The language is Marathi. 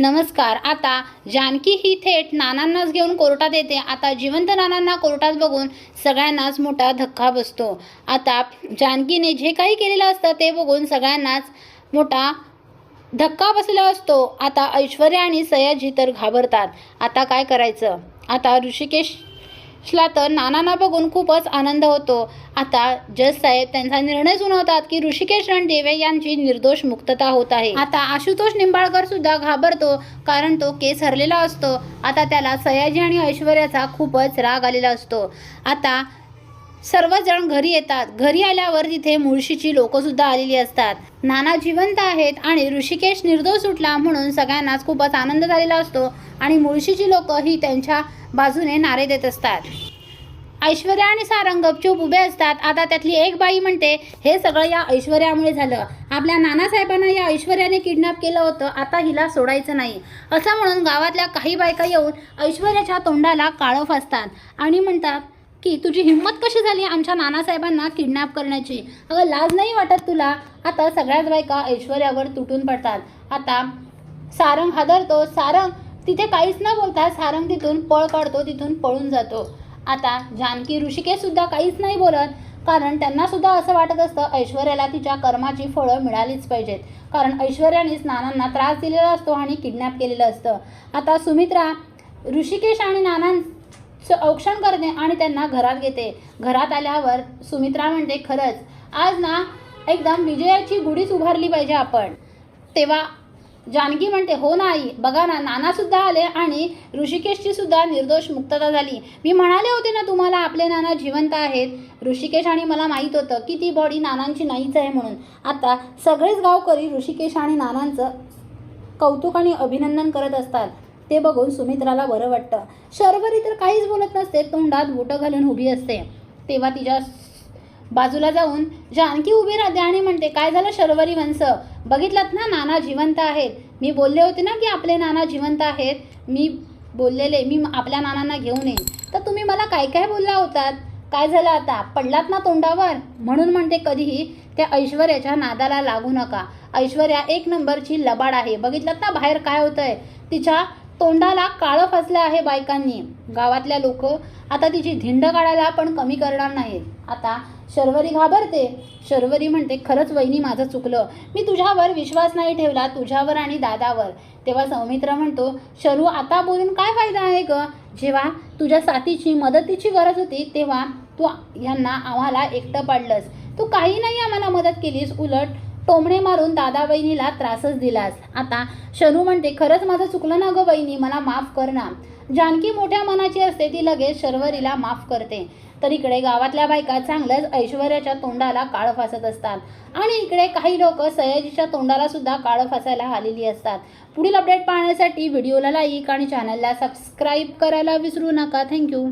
नमस्कार आता जानकी ही थेट नानांनाच घेऊन कोर्टात येते. आता जिवंत नानांना कोर्टात बघून सगळ्यांनाच मोठा धक्का बसतो. आता जानकीने जे काही केलेलं असतं ते बघून सगळ्यांनाच मोठा धक्का बसलेला असतो. आता ऐश्वर्या आणि सयाजी तर घाबरतात. आता काय करायचं? आता ऋषिकेश श्ला तर नानांना बघून खूपच आनंद होतो. आता जज साहेब त्यांचा निर्णय सुनावतात की ऋषिकेश रणदेवे यांची निर्दोष मुक्तता होत आहे. आता आशुतोष निंबाळकर सुद्धा घाबरतो कारण तो केस हरलेला असतो. आता त्याला सयाजी आणि ऐश्वर्याचा खूपच राग आलेला असतो. आता सर्वजण घरी येतात. घरी आल्यावर तिथे मुळशीची लोकंसुद्धा आलेली असतात. नाना जिवंत आहेत आणि ऋषिकेश निर्दोष सुटला म्हणून सगळ्यांनाच खूपच आनंद झालेला असतो आणि मुळशीची लोक ही त्यांच्या बाजूने नारे देत असतात. ऐश्वर्या आणि सारंग गपचूप उभे असतात. आता त्यातली एक बाई म्हणते हे सगळं या ऐश्वर्यामुळे झालं. आपल्या नानासाहेबांना या ऐश्वर्याने किडनॅप केलं होतं. आता हिला सोडायचं नाही. असं म्हणून गावातल्या काही बायका येऊन ऐश्वर्याच्या तोंडाला काळं फासतात आणि म्हणतात की तुझी हिंमत कशी झाली आमच्या नानासाहेबांना किडनॅप करण्याची? अगं लाज नाही वाटत तुला? आता सगळ्याच बायका ऐश्वर्यावर तुटून पडतात. आता सारंग हादरतो. सारंग तिथे काहीच न बोलता सारंग तिथून पळ काढतो तिथून पळून जातो. आता जानकी ऋषिकेशसुद्धा काहीच नाही बोलत. कारण त्यांनासुद्धा असं वाटत असतं ऐश्वर्याला तिच्या कर्माची फळं मिळालीच पाहिजेत. कारण ऐश्वर्यानेच नानांना त्रास दिलेला असतो आणि किडनॅप केलेलं असतं. आता सुमित्रा ऋषिकेश आणि नानां औक्षण करते आणि त्यांना घरात घेते. घरात आल्यावर सुमित्रा म्हणते खरंच आज ना एकदम विजयाची गुढीच उभारली पाहिजे आपण. तेव्हा जानकी म्हणते हो ना आई बघा ना नानासुद्धा आले आणि ऋषिकेशची सुद्धा निर्दोष मुक्तता झाली. मी म्हणाले होते ना तुम्हाला आपले नाना जिवंत आहेत. ऋषिकेश आणि मला माहीत होतं की ती बॉडी नानांची नाहीच आहे म्हणून. आता सगळेच गावकरी ऋषिकेश आणि नानांचं कौतुक आणि अभिनंदन करत असतात. ते बघून सुमित्राला बरं वाटतं. शर्वरी तर काहीच बोलत नसते तोंडात बुटं घालून उभी असते. तेव्हा तिच्या बाजूला जाऊन जानकी उभी राहते आणि म्हणते काय झालं शर्वरी वंश? बघितलात ना नाना जिवंत आहेत. मी बोलले होते ना की आपले नाना जिवंत आहेत. मी बोललेले मी आपल्या नानांना घेऊन येईन. तर तुम्ही मला काय काय बोलला होतात? काय झालं आता? पडलात ना तोंडावर? म्हणून म्हणते कधीही त्या ऐश्वर्याच्या नादाला लागू नका. ऐश्वर्या एक नंबरची लबाड आहे. बघितलात ना बाहेर काय होतंय? तिच्या तोंडाला काळं फसलं आहे बायकांनी. गावातल्या लोक आता तिची धिंड काढायला पण कमी करणार नाहीत. आता शर्वरी घाबरते. शर्वरी म्हणते खरंच वहिनी माझं चुकलं. मी तुझ्यावर विश्वास नाही ठेवला तुझ्यावर आणि दादावर. तेव्हा सौमित्र म्हणतो शरू आता बोलून काय फायदा आहे ग? जेव्हा तुझ्या साथीची मदतीची गरज होती तेव्हा तू यांना आम्हाला एकटं पाडलंस. तू काही नाही आम्हाला मदत केलीस उलट टोमणे मारून दादा बहिणीला त्रासच दिलास. आता शनू म्हणते खरंच माझं चुकलं ना गं बहिणी मला माफ कर ना. जानकी मोठ्या मनाची असते ती लगेच शर्वरीला माफ करते. तर इकडे गावातल्या बायका चांगलंच ऐश्वर्याच्या तोंडाला काळं फासत असतात. आणि इकडे काही लोक सयाजीच्या तोंडाला सुद्धा काळं फासायला आलेली असतात. पुढील अपडेट पाहण्यासाठी व्हिडिओला लाईक आणि चॅनलला सबस्क्राईब करायला विसरू नका. थँक्यू.